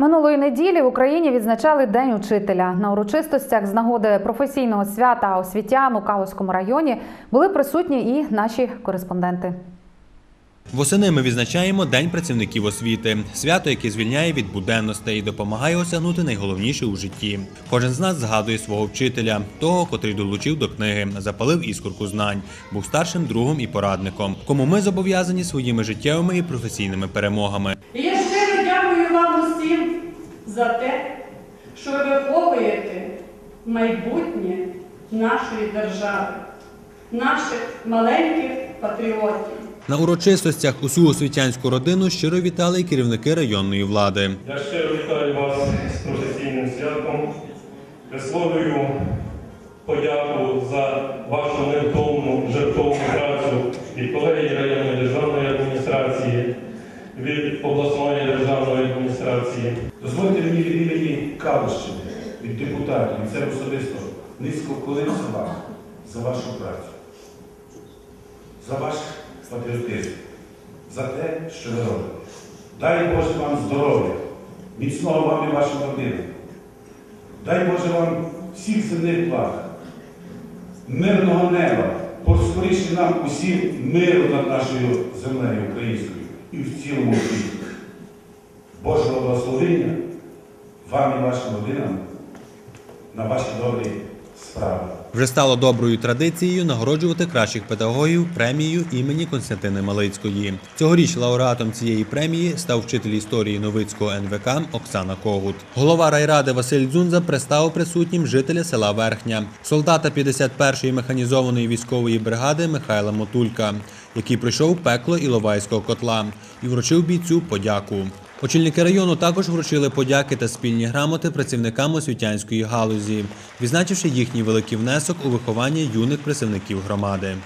Минулої неділі в Україні відзначали День учителя. На урочистостях з нагоди професійного свята освітян у Калузькому районі були присутні і наші кореспонденти. Восени ми відзначаємо День працівників освіти, свято, яке звільняє від буденностей і допомагає осягнути найголовніше у житті. Кожен з нас згадує свого вчителя, того, котрий долучив до книги, запалив іскорку знань, був старшим другом і порадником, кому ми зобов'язані своїми життєвими і професійними перемогами. І я щиро дякую вам усім за те, що ви виховуєте майбутнє нашої держави, наших маленьких патріотів. На урочистостях усю освітянську родину щиро вітали й керівники районної влади. Я щиро вітаю вас з професійним святом. Висловлюю подяку за вашу невтомну жертовну працю від колегії районної державної адміністрації, від обласної державної адміністрації. Дозвольте мені від імені Калущини, від депутатів, від себе особисто низько вклонитися вам за вашу працю, за ваш патріотизм, за те, що ви робите. Дай Боже вам здоров'я, міцного вам і вашим родинам. Дай Боже вам всіх земних благ, мирного неба, поскоріше нам усім миру над нашою землею українською і в цілому світі. Божого благословення вам і вашим родинам на ваші добрі справи. Вже стало доброю традицією нагороджувати кращих педагогів премією імені Константини Малицької. Цьогоріч лауреатом цієї премії став вчитель історії Новицького НВК Оксана Когут. Голова райради Василь Дзунза представив присутнім жителя села Верхня, солдата 51-ї механізованої військової бригади Михайла Мотулька, який пройшов пекло Іловайського котла і вручив бійцю подяку. Очільники району також вручили подяки та спільні грамоти працівникам освітянської галузі, відзначивши їхній великий внесок у виховання юних працівників громади.